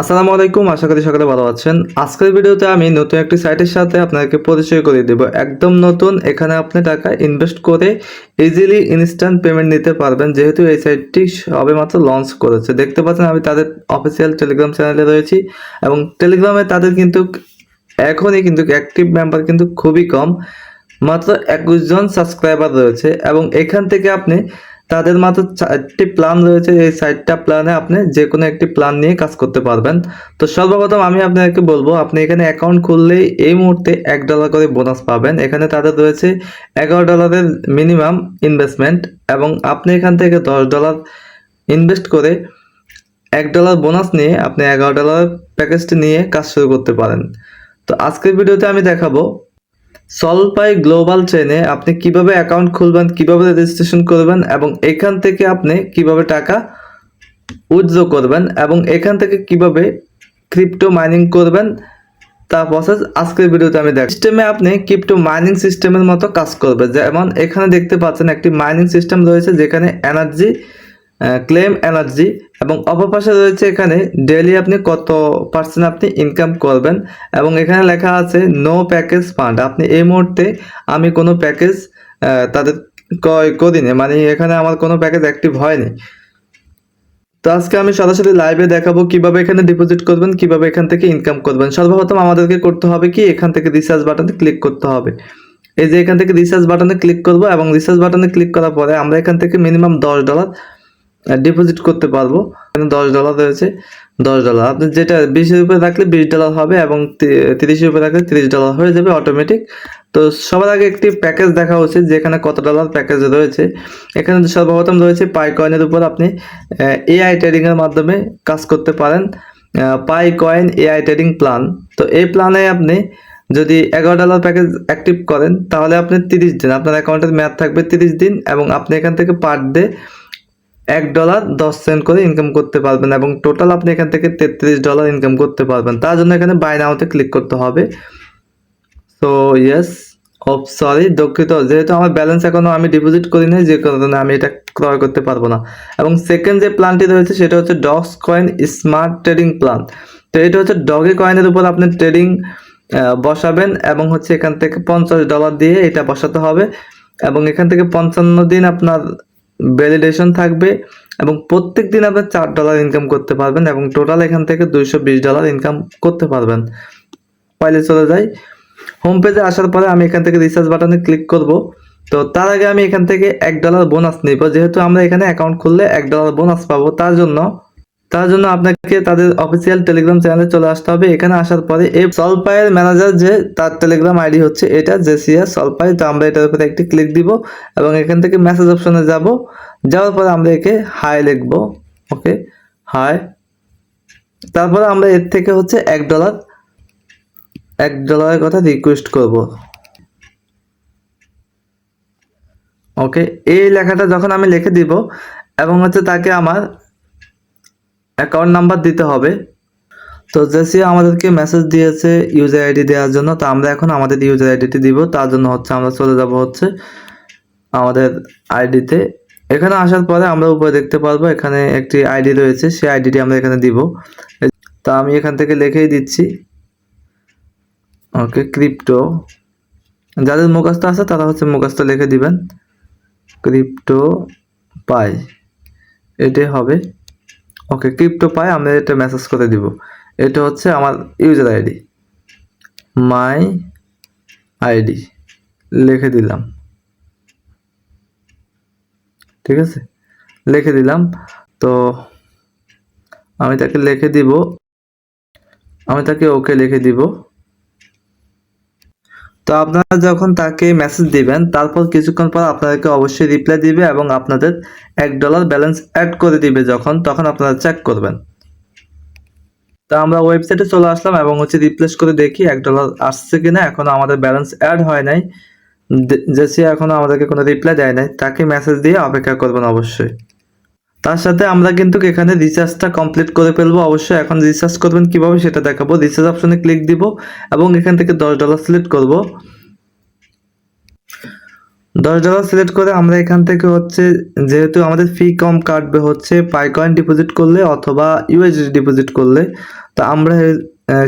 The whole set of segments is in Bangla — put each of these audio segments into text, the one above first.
আসসালামু আলাইকুম, আশা করি সকালে ভালো আছেন। আজকের ভিডিওতে আমি নতুন একটি সাইটের সাথে আপনাকে পরিচয় করে দেব। একদম নতুন, এখানে আপনি টাকা ইনভেস্ট করে ইজিলি ইনস্ট্যান্ট পেমেন্ট নিতে পারবেন, যেহেতু এই সাইটটি সবেমাত্র লঞ্চ করেছে। দেখতে পাচ্ছেন আমি তাদের অফিসিয়াল টেলিগ্রাম চ্যানেলে রয়েছি এবং টেলিগ্রামে তাদের কিন্তু এখনই কিন্তু অ্যাক্টিভ মেম্বার কিন্তু খুবই কম। মাত্র একুশ জন সাবস্ক্রাইবার রয়েছে এবং এখান থেকে আপনি তাদের মাত্র চারটি প্ল্যান রয়েছে। এই চারটা প্ল্যানে আপনি যে কোনো একটি প্ল্যান নিয়ে কাজ করতে পারবেন। তো সর্বপ্রথম আমি আপনাকে বলব, আপনি এখানে অ্যাকাউন্ট খুললেই এই মুহূর্তে এক ডলার করে বোনাস পাবেন। এখানে তাদের রয়েছে এগারো ডলারের মিনিমাম ইনভেস্টমেন্ট এবং আপনি এখান থেকে দশ ডলার ইনভেস্ট করে এক ডলার বোনাস নিয়ে আপনি এগারো ডলার প্যাকেজটি নিয়ে কাজ শুরু করতে পারেন। তো আজকের ভিডিওতে আমি দেখাবো সলপাই গ্লোবাল চেনে আপনি কীভাবে অ্যাকাউন্ট খুলবেন, কীভাবে রেজিস্ট্রেশন করবেন এবং এখান থেকে আপনি কীভাবে টাকা উইথড্র করবেন এবং এখান থেকে কীভাবে ক্রিপ্টো মাইনিং করবেন, তা প্রসেস আজকের ভিডিওতে আমি দেখ সিস্টেমে আপনি ক্রিপ্টো মাইনিং সিস্টেমের মতো কাজ করবে। যেমন এখানে দেখতে পাচ্ছেন একটি মাইনিং সিস্টেম রয়েছে যেখানে এনার্জি ক্লেম এনার্জি এবং অপর পাশে রয়েছে এখানে ডেলি আপনি কত পার্সেন্ট আপনি ইনকাম করবেন এবং এখানে লেখা আছে নো প্যাকেজ ফান্ড আপনি এই মুহূর্তে আমি কোনো প্যাকেজ তাদের ক্রয় করিনি মানে এখানে আমার কোনো প্যাকেজ অ্যাক্টিভ হয়নি। তো আজকে আমি সরাসরি লাইভে দেখাবো কীভাবে এখানে ডিপোজিট করবেন, কীভাবে এখান থেকে ইনকাম করবেন। সর্বপ্রথম আমাদেরকে করতে হবে কি, এখান থেকে রিসার্চ বাটনে ক্লিক করতে হবে। এই যে এখান থেকে রিসার্চ বাটনে ক্লিক করব এবং রিসার্চ বাটনে ক্লিক করার পরে আমরা এখান থেকে মিনিমাম দশ ডলার ডিপোজিট করতে পারব। দশ ডলার রয়েছে। দশ ডলার আপনি যেটা বিশের উপরে রাখলে বিশ ডলার হবে এবং তিরিশের উপরে রাখলে তিরিশ ডলার হয়ে যাবে অটোমেটিক তো সবার আগে একটি প্যাকেজ দেখা উচিত, যেখানে কত ডলার প্যাকেজ রয়েছে। এখানে সর্বপ্রথম রয়েছে পাই কয়েনের উপর আপনি এআই ট্রেডিংয়ের মাধ্যমে কাজ করতে পারেন। Pi coin AI trading plan তো এই প্ল্যানে আপনি যদি এগারো ডলার প্যাকেজ অ্যাক্টিভ করেন, তাহলে আপনি তিরিশ দিন, আপনার অ্যাকাউন্টের মেয়াদ থাকবে তিরিশ দিন এবং আপনি এখান থেকে পার ডে এক ডলার দশ সেন্ট করে ইনকাম করতে পারবেন এবং টোটাল আপনি এখান থেকে তেত্রিশ ডলার ইনকাম করতে পারবেন। তার জন্য এখানে বাই নাওতে ক্লিক করতে হবে। সো ইয়েস অফ সরি দুঃখিত। যেহেতু আমার ব্যালেন্স এখনও আমি ডিপোজিট করি নাই, যে কারণে আমি এটা ক্রয় করতে পারব না। এবং সেকেন্ড যে প্ল্যানটি রয়েছে, সেটা হচ্ছে dogs coin smart trading plan তো এটা হচ্ছে ডগে কয়েনের উপর আপনি ট্রেডিং বসাবেন এবং হচ্ছে এখান থেকে পঞ্চাশ ডলার দিয়ে এটা বসাতে হবে। এবং এখান থেকে পঞ্চান্ন দিন আপনার ভ্যালিডেশন থাকবে এবং প্রত্যেক দিন আপনি চার ডলার ইনকাম করতে পারবেন এবং টোটাল এখান থেকে দুইশো বিশ ডলার ইনকাম করতে পারবেন। পাইলে চলে যাই। হোম পেজে আসার পরে আমি এখান থেকে রিসার্চ বাটনে ক্লিক করব। তো তার আগে আমি এখান থেকে এক ডলার বোনাস নিব। যেহেতু আমরা এখানে অ্যাকাউন্ট খুললে এক ডলার বোনাস পাবো, তার জন্য তার জন্য আপনাকে তাদের অফিসিয়াল টেলিগ্রাম চ্যানেলে চলে আসতে হবে। এখানে আসার পরে এই সলপাইয়ের ম্যানেজার যে, তার টেলিগ্রাম আইডি হচ্ছে এটা জেসিয়া সলপাই তো আমরা এটার উপরে একটি ক্লিক দিব এবং এখান থেকে মেসেজ অপশনে যাব। যাওয়ার পরে আমরা একে হাই লিখব ওকে হাই তারপরে আমরা এর থেকে হচ্ছে এক ডলার এক ডলারের কথা রিকোয়েস্ট করব। ওকে এই লেখাটা যখন আমি লিখে দিব এবং হচ্ছে তাকে আমার অ্যাকাউন্ট নাম্বার দিতে হবে। তো জেসি আমাদেরকে মেসেজ দিয়েছে ইউজার আইডি দেওয়ার জন্য, তো আমরা এখন আমাদের ইউজার আইডিটি দিব, তার জন্য হচ্ছে আমরা চলে যাব হচ্ছে আমাদের আইডিতে এখানে আসার পরে আমরা উপরে দেখতে পারব, এখানে একটি আইডি রয়েছে, সেই আইডিটি আমরা এখানে দিব। তা আমি এখান থেকে লিখেই দিচ্ছি। ওকে ক্রিপ্টো যাদের মুখস্থ আছে তারা হচ্ছে মুখস্থ লিখে দিবেন। ক্রিপ্টো পাই এটাই হবে। ওকে ক্রিপ্টো পাই আমরা এটা মেসেজ করে দিব। এটা হচ্ছে আমার ইউজার আইডি মাই আইডি লিখে দিলাম। ঠিক আছে? লিখে দিলাম। তো আমি তাকে লিখে দিব। আমি তাকে ওকে লিখে দিব। তো আপনারা যখন তাকে মেসেজ দিবেন, তারপর কিছুক্ষণ পর আপনাদেরকে অবশ্যই রিপ্লাই দিবে এবং আপনাদের এক ডলার ব্যালেন্স অ্যাড করে দিবে যখন, তখন আপনারা চেক করবেন। তো আমরা ওয়েবসাইটে চলে আসলাম এবং হচ্ছে রিপ্লেস করে দেখি এক ডলার আসছে কিনা, এখনও আমাদের ব্যালেন্স অ্যাড হয় নাই। জেসি এখনও আমাদেরকে কোনো রিপ্লাই দেয় নাই, তাকে মেসেজ দিয়ে অপেক্ষা করবেন অবশ্যই। তার সাথে আমরা কিন্তু এখানে রিচার্জটা কমপ্লিট করে ফেলব। অবশ্যই এখন রিচার্জ করবেন কীভাবে সেটা দেখাবো। রিচার্জ অপশনে ক্লিক দিব এবং এখান থেকে দশ ডলার সিলেক্ট করব। দশ ডলার সিলেক্ট করে আমরা এখান থেকে হচ্ছে যেহেতু আমাদের ফি কম কাটবে হচ্ছে পাই কয়েন ডিপোজিট করলে অথবা ইউএসডি ডিপোজিট করলে, তো আমরা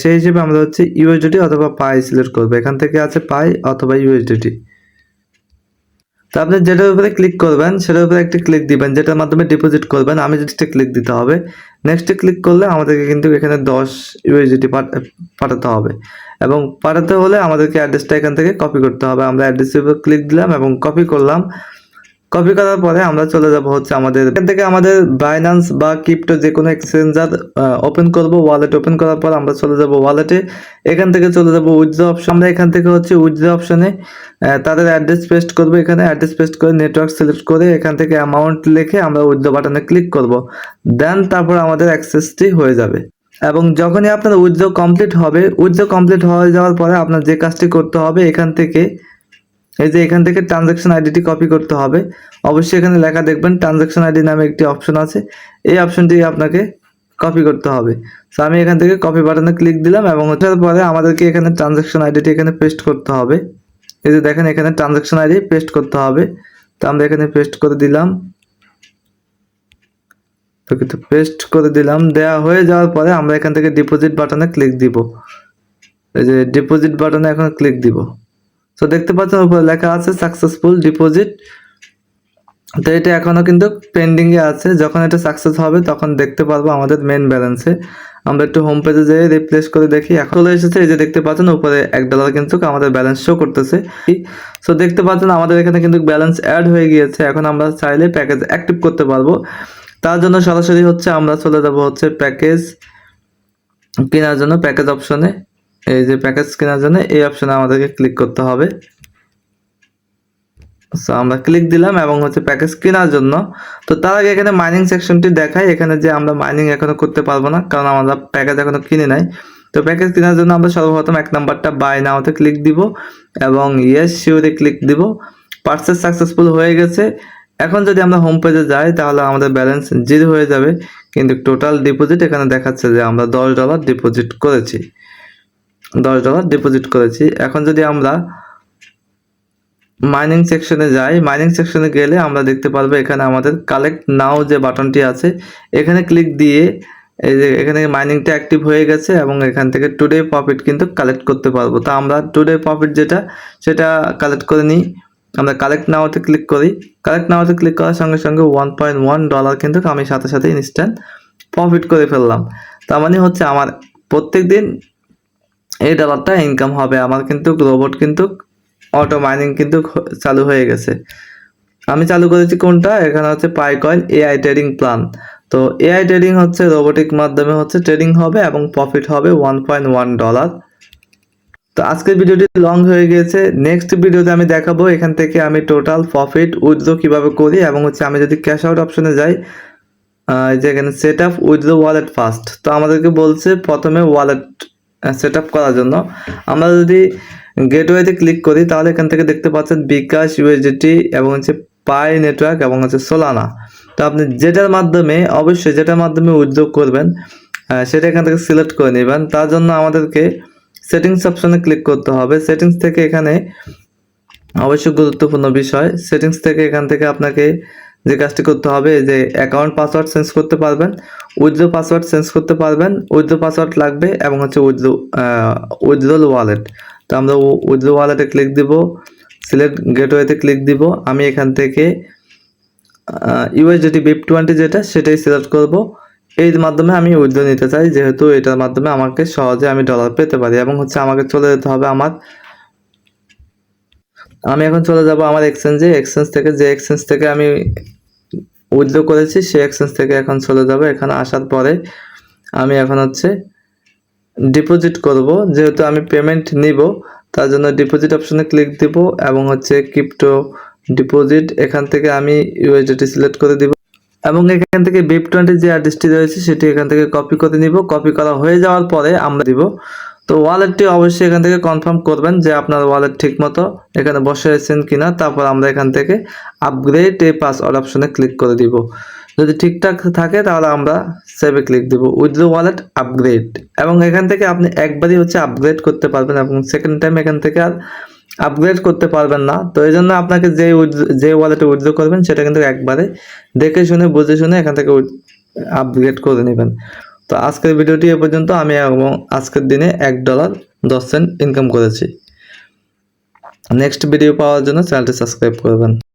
সেই হিসেবে আমরা হচ্ছে ইউএসডিটি অথবা পাই সিলেক্ট করব। এখান থেকে আছে পাই অথবা ইউএসডিটি তো আপনি যেটার উপরে ক্লিক করবেন, সেটার উপরে একটি ক্লিক দিবেন, যেটার মাধ্যমে ডিপোজিট করবেন। আমি নেক্সটে ক্লিক দিতে হবে। নেক্সটে ক্লিক করলে আমাদেরকে কিন্তু এখানে দশ ইউএসডিটি পাঠাতে হবে। এবং পাঠাতে হলে আমাদেরকে অ্যাড্রেসটা এখান থেকে কপি করতে হবে। আমরা অ্যাড্রেসের উপর ক্লিক দিলাম এবং কপি করলাম। কপি করার পরে আমরা চলে যাব হচ্ছে আমাদের এখান থেকে আমাদের বাইন্যান্স বা ক্রিপ্টো যে কোনো এক্সচেঞ্জার ওপেন করব ওয়ালেট ওপেন করার পর আমরা চলে যাব ওয়ালেটে এখান থেকে চলে যাব উইথড্র অপশন আমরা এখান থেকে হচ্ছে উইথড্র অপশনে তাদের অ্যাড্রেস পেস্ট করব। এখানে অ্যাড্রেস পেস্ট করে নেটওয়ার্ক সিলেক্ট করে এখান থেকে অ্যামাউন্ট লিখে আমরা উইথড্র বাটনে ক্লিক করব। দেন তারপর আমাদের অ্যাক্সেসটি হয়ে যাবে। এবং যখনই আপনার উইথড্র কমপ্লিট হবে উইথড্র কমপ্লিট হয়ে যাওয়ার পরে আপনার যে কাজটি করতে হবে এখান থেকে এই যে এখান থেকে ট্রানজাকশন আইডিটি কপি করতে হবে। অবশ্যই এখানে লেখা দেখবেন ট্রানজাকশন আইডি নামে একটি অপশন আছে। এই অপশনটি আপনাকে কপি করতে হবে। সো আমি এখান থেকে কপি বাটনে ক্লিক দিলাম এবং ওঠার পরে আমাদেরকে এখানে ট্রানজাকশন আইডিটি এখানে পেস্ট করতে হবে। এই যে দেখেন, এখানে ট্রানজাকশন আইডি পেস্ট করতে হবে। তো আমরা এখানে পেস্ট করে দিলাম। তো কিন্তু পেস্ট করে দিলাম। দেওয়া হয়ে যাওয়ার পরে আমরা এখান থেকে ডিপোজিট বাটনে ক্লিক দিব। এই যে ডিপোজিট বাটনে এখন ক্লিক দিব। তো দেখতে পাচ্ছেন, উপরে লেখা আছে সাকসেসফুল ডিপোজিট তো এটা এখনও কিন্তু পেন্ডিংয়ে আছে। যখন এটা সাকসেস হবে, তখন দেখতে পারব আমাদের মেন ব্যালেন্সে আমরা একটু হোম পেজে যেয়ে রিপ্লেস করে দেখি। এখন চলে এসেছে, এই যে দেখতে পাচ্ছেন, উপরে এক ডলার কিন্তু আমাদের ব্যালেন্স শো করতেছে। সো দেখতে পাচ্ছেন, আমাদের এখানে কিন্তু ব্যালেন্স অ্যাড হয়ে গিয়েছে। এখন আমরা চাইলে প্যাকেজ অ্যাক্টিভ করতে পারব। তার জন্য সরাসরি হচ্ছে আমরা চলে যাব হচ্ছে প্যাকেজ কেনার জন্য প্যাকেজ অপশনে এই যে প্যাকেজ কেনার জন্য এই অপশনে আমাদেরকে ক্লিক করতে হবে। সো আমরা ক্লিক দিলাম এবং হচ্ছে প্যাকেজ কেনার জন্য। তো তার আগে এখানে মাইনিং সেকশনটি দেখায় এখানে যে আমরা মাইনিং এখনও করতে পারব না, কারণ আমরা প্যাকেজ এখনও কিনে নাই। তো প্যাকেজ কেনার জন্য আমরা সর্বপ্রথম এক নাম্বারটা বাই নাওতে ক্লিক দিব এবং ইয়েস শিওরে ক্লিক দিব। পার্সেস সাকসেসফুল হয়ে গেছে। এখন যদি আমরা হোম পেজে যাই, তাহলে আমাদের ব্যালেন্স জিরো হয়ে যাবে। কিন্তু টোটাল ডিপোজিট এখানে দেখাচ্ছে যে আমরা দশ ডলার ডিপোজিট করেছি। দশ ডলার ডিপোজিট করেছি। এখন যদি আমরা মাইনিং সেকশনে যাই মাইনিং সেকশনে গেলে আমরা দেখতে পারব এখানে আমাদের কালেক্ট নাও যে বাটনটি আছে, এখানে ক্লিক দিয়ে এই যে এখানে মাইনিংটা অ্যাক্টিভ হয়ে গেছে এবং এখান থেকে টুডে প্রফিট কিন্তু কালেক্ট করতে পারব। তা আমরা টুডে প্রফিট যেটা, সেটা কালেক্ট করে নিই। আমরা কালেক্ট নাওতে ক্লিক করি। কালেক্ট নাওতে ক্লিক করার সঙ্গে সঙ্গে ওয়ান পয়েন্ট ওয়ান ডলার কিন্তু আমি সাথে সাথে ইনস্ট্যান্ট প্রফিট করে ফেললাম। তার মানে হচ্ছে আমার প্রত্যেক দিন এই ডলারটা ইনকাম হবে। আমার কিন্তু রোবট কিন্তু অটো মাইনিং কিন্তু চালু হয়ে গেছে। আমি চালু করেছি কোনটা? এখানে হচ্ছে পাইকয়েন এআই ট্রেডিং প্ল্যান তো এআই ট্রেডিং হচ্ছে রোবোটিক মাধ্যমে হচ্ছে ট্রেডিং হবে এবং প্রফিট হবে ওয়ান পয়েন্ট ওয়ান ডলার তো আজকের ভিডিওটি লং হয়ে গিয়েছে নেক্সট ভিডিওতে আমি দেখাবো এখান থেকে আমি টোটাল প্রফিট উইথড্র কীভাবে করি এবং হচ্ছে আমি যদি ক্যাশ আউট অপশনে যাই আহ, এই যে এখানে set up with wallet first তো আমাদেরকে বলছে প্রথমে ওয়ালেট সেট আপ করার জন্য। আমরা যদি গেটওয়েতে ক্লিক করি, তাহলে এখান থেকে দেখতে পাচ্ছেন বিকাশ ইউএসডিটি এবং হচ্ছে পাই নেটওয়ার্ক এবং হচ্ছে সোলানা তো আপনি যেটার মাধ্যমে, অবশ্যই যেটার মাধ্যমে উদ্যোগ করবেন সেটা এখান থেকে সিলেক্ট করে নেবেন। তার জন্য আমাদেরকে সেটিংস অপশনে ক্লিক করতে হবে। সেটিংস থেকে এখানে অবশ্যই গুরুত্বপূর্ণ বিষয় সেটিংস থেকে এখান থেকে আপনাকে যে কাজটি করতে হবে যে অ্যাকাউন্ট পাসওয়ার্ড চেঞ্জ করতে পারবেন উইথড্র পাসওয়ার্ড চেঞ্জ করতে পারবেন উইথড্র পাসওয়ার্ড লাগবে এবং হচ্ছে উইথড্র উইথড্রল ওয়ালেট তো আমরা উইথড্র ওয়ালেটে ক্লিক দিব সিলেক্ট গেটওয়েতে ক্লিক দিব, আমি এখান থেকে ইউএসডিটি বিপ টোয়েন্টি যেটা, সেটাই সিলেক্ট করব। এর মাধ্যমে আমি উইথড্র নিতে চাই, যেহেতু এটার মাধ্যমে আমাকে সহজে আমি ডলার পেতে পারি এবং হচ্ছে আমাকে চলে যেতে হবে আমার, আমি এখন চলে যাব আমার এক্সচেঞ্জে এক্সচেঞ্জ থেকে যে এক্সচেঞ্জ থেকে আমি উইথড্র করেছি সেই এক্সচেঞ্জ থেকে এখন চলে যাবে। এখানে আসার পরে আমি এখন হচ্ছে ডিপোজিট করব। যেহেতু আমি পেমেন্ট নিব, তার জন্য ডিপোজিট অপশনে ক্লিক দিব এবং হচ্ছে ক্রিপ্টো ডিপোজিট এখান থেকে আমি ইউএসডিটি সিলেক্ট করে দিব। এবং এখান থেকে বিপ টোয়েন্টি যে অ্যাড্রেসটি রয়েছে, সেটি এখান থেকে কপি করে নিব। কপি করা হয়ে যাওয়ার পরে আমরা দিব তো ওয়ালেটটি অবশ্যই এখান থেকে কনফার্ম করবেন যে আপনার ওয়ালেট ঠিক মতো এখানে বসে আছেন কিনা। তারপর আমরা এখান থেকে আপগ্রেড এই পাসওয়ার্ড অপশনে ক্লিক করে দিব। যদি ঠিকঠাক থাকে তাহলে আমরা সেভে ক্লিক দিব। উইথড্র ওয়ালেট আপগ্রেড এবং এখান থেকে আপনি একবারই হচ্ছে আপগ্রেড করতে পারবেন এবং সেকেন্ড টাইম এখান থেকে আর আপগ্রেড করতে পারবেন না। তো এই জন্য আপনাকে যে যে ওয়ালেটে উইথড্র করবেন সেটা কিন্তু একবারে দেখে শুনে, বুঝে শুনে এখান থেকে আপগ্রেড করে নেবেন। তো আজকের ভিডিওটি এ পর্যন্ত আমি এবং আজকের দিনে এক ডলার দশ সেন্ট ইনকাম করেছি। নেক্সট ভিডিও পাওয়ার জন্য চ্যানেলটি সাবস্ক্রাইব করবেন।